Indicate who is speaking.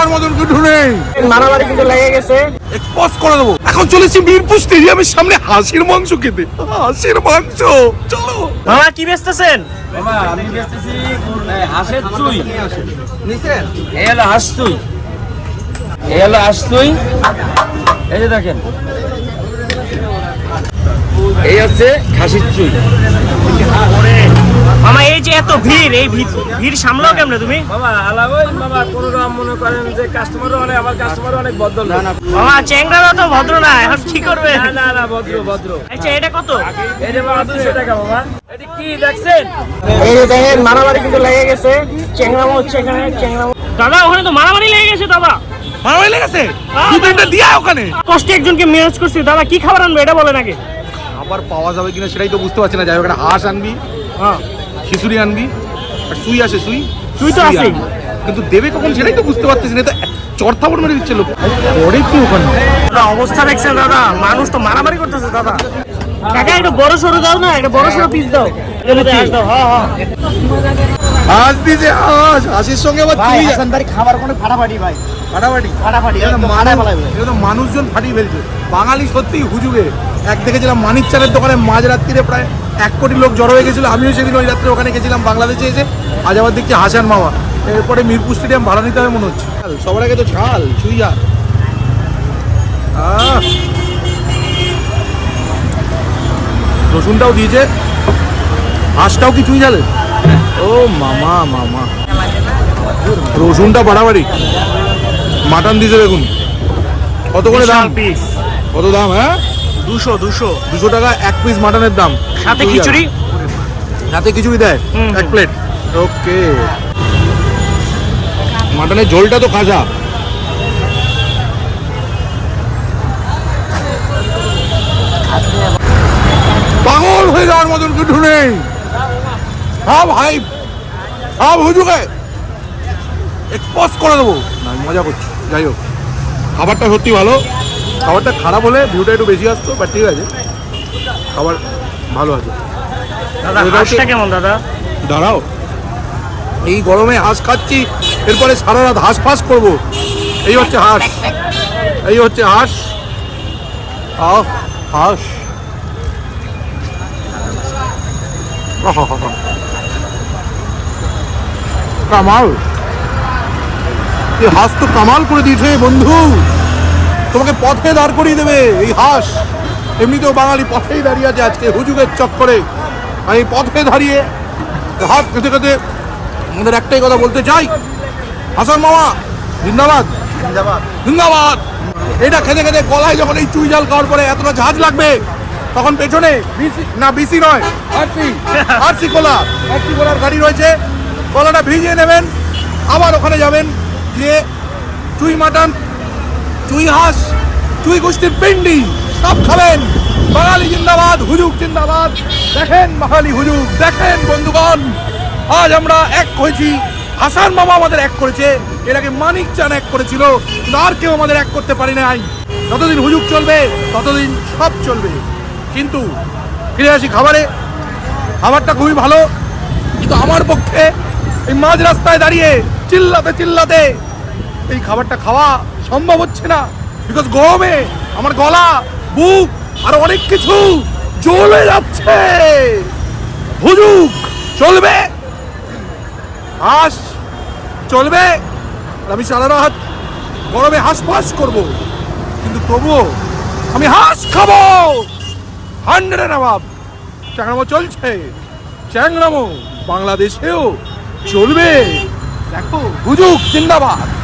Speaker 1: যাওয়ার মতন কিছু নেই।
Speaker 2: মারামারি কিন্তু লেগে গেছে।
Speaker 1: এক্সপোজ করে দেবো। এখন চলেছি মিরপুর স্টেডিয়ামের সামনে হাসির মাংস খেতে। হাসির মাংস। চলো।
Speaker 2: মামা কি বেচতেছেন?
Speaker 3: বাবা আমি বেচতেছি হাঁসের চুই। এই হলো হাঁস চুই। এই হলো হাঁস চুই। এই যে দেখেন। এই হচ্ছে খাসির চুই।
Speaker 2: মামা এই যে এত ভিড় এই ভিড় ভিড় সামলাও কেমনে তুমি?
Speaker 3: বাবা আলাওই বাবা কোনো রকম মনে করেন যে কাস্টমারও অনেক আমার কাস্টমারও অনেক ভদ্র লোক।
Speaker 2: মামা চ্যাংরারা তো ভদ্র না এখন কি করবে?
Speaker 3: না না না ভদ্র ভদ্র।
Speaker 2: আচ্ছা এটা কত?
Speaker 3: এই যে বাবা দুশো টাকা বাবা এটি কি দেখছেন?
Speaker 2: এই যে দেখেন মারামারি কিন্তু লেগে গেছে। চ্যাংরামো হচ্ছে এখানে চ্যাংরামো দাদা ওখানে তো মারামারি লেগে গেছে দাদা।
Speaker 1: মারামারি লেগেছে দু তিনটা দিয়া ওখানে?
Speaker 2: কষ্টে একজনকে ম্যানেজ করছি দাদা কি খাবার আনবে এটা বলে নাকি
Speaker 1: আবার পাওয়া যাবে কিনা সেটাই তো বুঝতে পারছি না। যাই হোক একটা হাঁস আনবি।
Speaker 2: হ্যাঁ।
Speaker 1: খিচুড়ি আনবি আর সুই আসে সুই?
Speaker 2: সুই তো।
Speaker 1: আনবি। কিন্তু দেবে কখন সেটাই তো বুঝতে পারতেছি না তো চড়থাপড় মেরে দিচ্ছে লোক। পরে কি ওখানে।
Speaker 2: অবস্থা দেখছেন দাদা মানুষ তো মারামারি করতেছে দাদা। কাকা একটা বড় সরু দাও না একটা বড় সরু পিস দাও। এর মধ্যে হাঁস দাও হ্যাঁ হ্যাঁ।
Speaker 1: হাঁস দিছে হাঁস হাঁসের সঙ্গে আবার
Speaker 2: খাবার কোনো ফাটাফাটি ভাই।
Speaker 1: ফাটাফাটি। মানুষজন ফাটিয়ে ফেলছে। বাঙালি সত্যি হুজুগে। এক দেখেছিলাম মানিক চালের দোকানে মাঝ রাত্রিরে প্রায় এক কোটি লোক জড়ো হয়ে গেছিল। আমিও সেদিন ওই রাত্রে ওখানে গেছিলাম বাংলাদেশে এসে। আজ আবার দেখছি হাসান মামা। এরপরে মিরপুর স্টেডিয়াম ভাড়া নিতে হবে মনে হচ্ছে। সবার আগে তো ঝাল আহ! রসুনটাও দিয়েছে। হাঁসটাও কি চুই ঝালে? ও মামা মামা। রসুনটা বাড়াবাড়ি। মাটন দিয়েছে দেখুন কত করে দাম?
Speaker 2: পিস
Speaker 1: কত দাম হ্যাঁ?
Speaker 2: দুশো দুশো।
Speaker 1: দুশো টাকা এক পিস মাটনের দাম।
Speaker 2: সাথে খিচুড়ি?
Speaker 1: সাথে খিচুড়ি দেয়? এক। Plate okay. মাটনের ঝোলটা তো খাজা। পাগল হয়ে যাওয়ার মতন কিছু নেই। সব হাইপ সব হুজুকে এক্সপোজ করে দেবো। আমি মজা করছি। যাই হোক খাবারটা সত্যি ভালো। খাবারটা খারাপ হলে ভিউটা একটু বেশি আসতো বাট ঠিক আছে। খাবার ভালো আছে।
Speaker 2: দাদা কেমন দাদা?
Speaker 1: দাঁড়াও। এই গরমে হাঁস খাচ্ছি এরপরে সারা রাত হাঁস ফাঁস করব। এই হচ্ছে হাঁস। এই হচ্ছে হাঁস। আহ, হাঁস। কামাল। এই হাঁস তো কামাল করে দিয়েছে বন্ধু। তোমাকে পথে দাঁড় করিয়ে দেবে এই হাঁস। এমনিতেও বাঙালি পথেই দাঁড়িয়ে আছে আজকে হুজুগের চক্করে। আমি পথে দাঁড়িয়ে হাত খেতে খেতে আমাদের একটাই কথা বলতে চাই। হাসান মামা জিন্দাবাদ। জিন্দাবাদ। এটা খেতে খেতে গলায় যখন এই চুই জাল খাওয়ার পরে এতটা ঝাঁজ লাগবে তখন পেছনে বিসি না বিসি নয় আরসি। RC cola. আরসি কোলার গাড়ি রয়েছে। কলাটা ভিজিয়ে নেবেন আবার ওখানে যাবেন। গিয়ে চুই মাটন চুই হাঁস চুই গোষ্ঠীর পিন্ডি সব খাবেন। বাঙালি জিন্দাবাদ হুজুক জিন্দাবাদ। দেখেন বাঙালি হুজুক দেখেন বন্ধুগণ, আজ আমরা এক হয়েছি হাসান মামা আমাদের এক করেছে, এর আগে মানিক চান এক করেছিল আর কেউ আমাদের এক করতে পারি নাই। যতদিন হুজুক চলবে, ততদিন সব চলবে। কিন্তু ফিরে আসি খাবারে। খাবারটা খুবই ভালো, কিন্তু আমার পক্ষে এই মাঝ রাস্তায় দাঁড়িয়ে চিল্লাতে চিল্লাতে এই খাবারটা খাওয়া সম্ভব হচ্ছে না। বিকজ গরমে আমার গলা, বুক আর অনেক কিছু জ্বলে যাচ্ছে। হুজুক চলবে? হাঁস চলবে? আমি সারা রাত গরমে হাঁস ফাঁস করব। কিন্তু তবুও আমি হাঁস খাব। হান্ড্রেড অ্যাভাব চ্যাংরামো চলছে। চ্যাংরামো বাংলাদেশেও চলবে। দেখো হুজুক জিন্দাবাদ